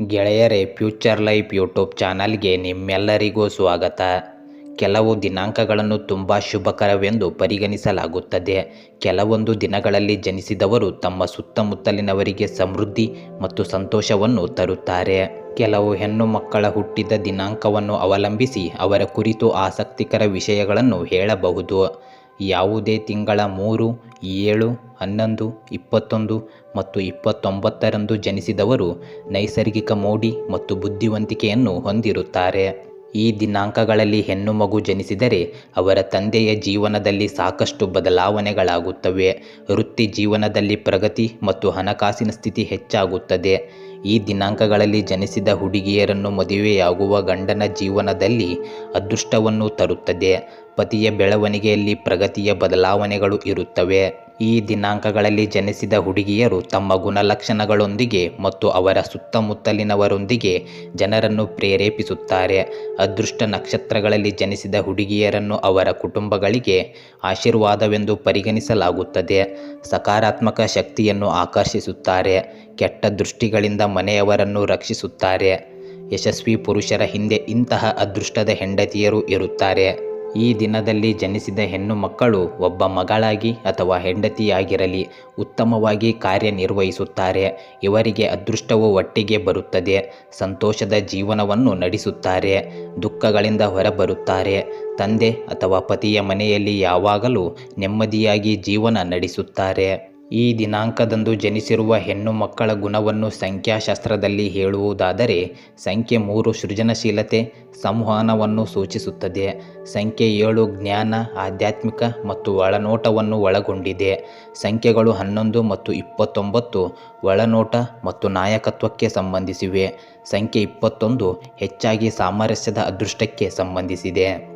ಗೆಳೆಯರೇ, future life YouTube ಚಾನಲ್ಗೆ ನಿಮ್ಮೆಲ್ಲರಿಗೂ ಸ್ವಾಗತ. ಕೆಲವು ದಿನಾಂಕಗಳನ್ನು ತುಂಬ ಶುಭಕರವೆಂದು ಪರಿಗಣಿಸಲಾಗುತ್ತದೆ. ಕೆಲವೊಂದು ದಿನಗಳಲ್ಲಿ ಜನಿಸಿದವರು ತಮ್ಮ ಸುತ್ತಮುತ್ತಲಿನವರಿಗೆ ಸಮೃದ್ಧಿ ಮತ್ತು ಸಂತೋಷವನ್ನು ತರುತ್ತಾರೆ. ಕೆಲವು ಹೆಣ್ಣು ಮಕ್ಕಳ ಹುಟ್ಟಿದ ದಿನಾಂಕವನ್ನು ಅವಲಂಬಿಸಿ ಅವರ ಕುರಿತು ಆಸಕ್ತಿಕರ ವಿಷಯಗಳನ್ನು ಹೇಳಬಹುದು. ಯಾವುದೇ ತಿಂಗಳ ಮೂರು, ಏಳು, ಹನ್ನೊಂದು, ಇಪ್ಪತ್ತೊಂದು ಮತ್ತು ಇಪ್ಪತ್ತೊಂಬತ್ತರಂದು ಜನಿಸಿದವರು ನೈಸರ್ಗಿಕ ಮೋಡಿ ಮತ್ತು ಬುದ್ಧಿವಂತಿಕೆಯನ್ನು ಹೊಂದಿರುತ್ತಾರೆ. ಈ ದಿನಾಂಕಗಳಲ್ಲಿ ಹೆಣ್ಣು ಮಗು ಜನಿಸಿದರೆ ಅವರ ತಂದೆಯ ಜೀವನದಲ್ಲಿ ಸಾಕಷ್ಟು ಬದಲಾವಣೆಗಳಾಗುತ್ತವೆ. ವೃತ್ತಿ ಜೀವನದಲ್ಲಿ ಪ್ರಗತಿ ಮತ್ತು ಹಣಕಾಸಿನ ಸ್ಥಿತಿ ಹೆಚ್ಚಾಗುತ್ತದೆ. ಈ ದಿನಾಂಕಗಳಲ್ಲಿ ಜನಿಸಿದ ಹುಡುಗಿಯರನ್ನು ಮದುವೆಯಾಗುವ ಗಂಡನ ಜೀವನದಲ್ಲಿ ಅದೃಷ್ಟವನ್ನು ತರುತ್ತದೆ. ಪತಿಯ ಬೆಳವಣಿಗೆಯಲ್ಲಿ ಪ್ರಗತಿಯ ಬದಲಾವಣೆಗಳು ಇರುತ್ತವೆ. ಈ ದಿನಾಂಕಗಳಲ್ಲಿ ಜನಿಸಿದ ಹುಡುಗಿಯರು ತಮ್ಮ ಗುಣಲಕ್ಷಣಗಳೊಂದಿಗೆ ಮತ್ತು ಅವರ ಸುತ್ತಮುತ್ತಲಿನವರೊಂದಿಗೆ ಜನರನ್ನು ಪ್ರೇರೇಪಿಸುತ್ತಾರೆ. ಅದೃಷ್ಟ ನಕ್ಷತ್ರಗಳಲ್ಲಿ ಜನಿಸಿದ ಹುಡುಗಿಯರನ್ನು ಅವರ ಕುಟುಂಬಗಳಿಗೆ ಆಶೀರ್ವಾದವೆಂದು ಪರಿಗಣಿಸಲಾಗುತ್ತದೆ. ಸಕಾರಾತ್ಮಕ ಶಕ್ತಿಯನ್ನು ಆಕರ್ಷಿಸುತ್ತಾರೆ. ಕೆಟ್ಟ ದೃಷ್ಟಿಗಳಿಂದ ಮನೆಯವರನ್ನು ರಕ್ಷಿಸುತ್ತಾರೆ. ಯಶಸ್ವಿ ಪುರುಷರ ಹಿಂದೆ ಇಂತಹ ಅದೃಷ್ಟದ ಹೆಂಡತಿಯರು ಇರುತ್ತಾರೆ. ಈ ದಿನದಲ್ಲಿ ಜನಿಸಿದ ಹೆಣ್ಣು ಮಕ್ಕಳು ಒಬ್ಬ ಮಗಳಾಗಿ ಅಥವಾ ಹೆಂಡತಿಯಾಗಿರಲಿ ಉತ್ತಮವಾಗಿ ಕಾರ್ಯನಿರ್ವಹಿಸುತ್ತಾರೆ. ಇವರಿಗೆ ಅದೃಷ್ಟವು ಒಟ್ಟಿಗೆ ಬರುತ್ತದೆ, ಸಂತೋಷದ ಜೀವನವನ್ನು ನಡೆಸುತ್ತಾರೆ, ದುಃಖಗಳಿಂದ ಹೊರಬರುತ್ತಾರೆ. ತಂದೆ ಅಥವಾ ಪತಿಯ ಮನೆಯಲ್ಲಿ ಯಾವಾಗಲೂ ನೆಮ್ಮದಿಯಾಗಿ ಜೀವನ ನಡೆಸುತ್ತಾರೆ. ಈ ದಿನಾಂಕದಂದು ಜನಿಸಿರುವ ಹೆಣ್ಣು ಮಕ್ಕಳ ಗುಣವನ್ನು ಸಂಖ್ಯಾಶಾಸ್ತ್ರದಲ್ಲಿ ಹೇಳುವುದಾದರೆ, ಸಂಖ್ಯೆ ಮೂರು ಸೃಜನಶೀಲತೆ, ಸಂವಹನವನ್ನು ಸೂಚಿಸುತ್ತದೆ. ಸಂಖ್ಯೆ ಏಳು ಜ್ಞಾನ, ಆಧ್ಯಾತ್ಮಿಕ ಮತ್ತು ಒಳನೋಟವನ್ನು ಒಳಗೊಂಡಿದೆ. ಸಂಖ್ಯೆಗಳು ಹನ್ನೊಂದು ಮತ್ತು ಇಪ್ಪತ್ತೊಂಬತ್ತು ಒಳನೋಟ ಮತ್ತು ನಾಯಕತ್ವಕ್ಕೆ ಸಂಬಂಧಿಸಿವೆ. ಸಂಖ್ಯೆ ಇಪ್ಪತ್ತೊಂದು ಹೆಚ್ಚಾಗಿ ಸಾಮರಸ್ಯದ ಅದೃಷ್ಟಕ್ಕೆ ಸಂಬಂಧಿಸಿದೆ.